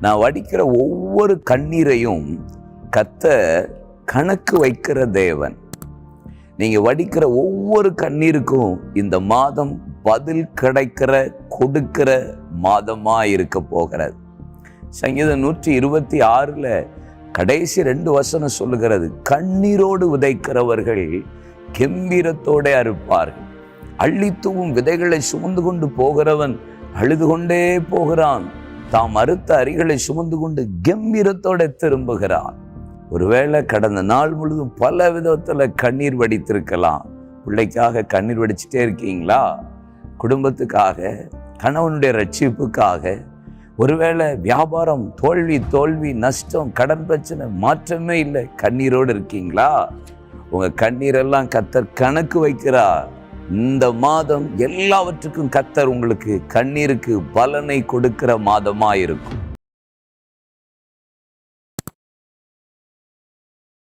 நான் வடிக்கிற ஒவ்வொரு கண்ணீரையும் கத்த கணக்கு வைக்கிற தேவன். நீங்க வடிக்கிற ஒவ்வொரு கண்ணீருக்கும் இந்த மாதம் பதில் கிடைக்கிற கொடுக்கிற மாதமா இருக்க போகிறது. சங்கீதம் நூற்றி இருபத்தி ஆறுல கடைசி ரெண்டு வசனம் சொல்லுகிறது கண்ணீரோடு விதைக்கிறவர்கள் கெம்பீரத்தோட அறுப்பார்கள். அள்ளித்துவும் விதைகளை சுமந்து கொண்டு போகிறவன் அழுது கொண்டே போகிறான். தாம் அறுத்த அரிகளை சுமந்து கொண்டு கம்பீரத்தோட திரும்புகிறான் ஒருவேளை கடந்த நாள் முழுதும் பல விதத்துல கண்ணீர் வடித்திருக்கலாம். பிள்ளைக்காக கண்ணீர் வடிச்சிட்டே இருக்கீங்களா? குடும்பத்துக்காக கணவனுடைய ரட்சிப்புக்காக ஒருவேளை வியாபாரம் தோல்வி தோல்வி நஷ்டம் கடன் பிரச்சனை மாற்றமே இல்லை. கண்ணீரோடு இருக்கீங்களா? உங்கள் கண்ணீரெல்லாம் கத்தர் கணக்கு வைக்கிறார். இந்த மாதம் எல்லாவற்றுக்கும் கத்தர் உங்களுக்கு கண்ணீருக்கு பலனை கொடுக்கிற மாதமாக இருக்கும்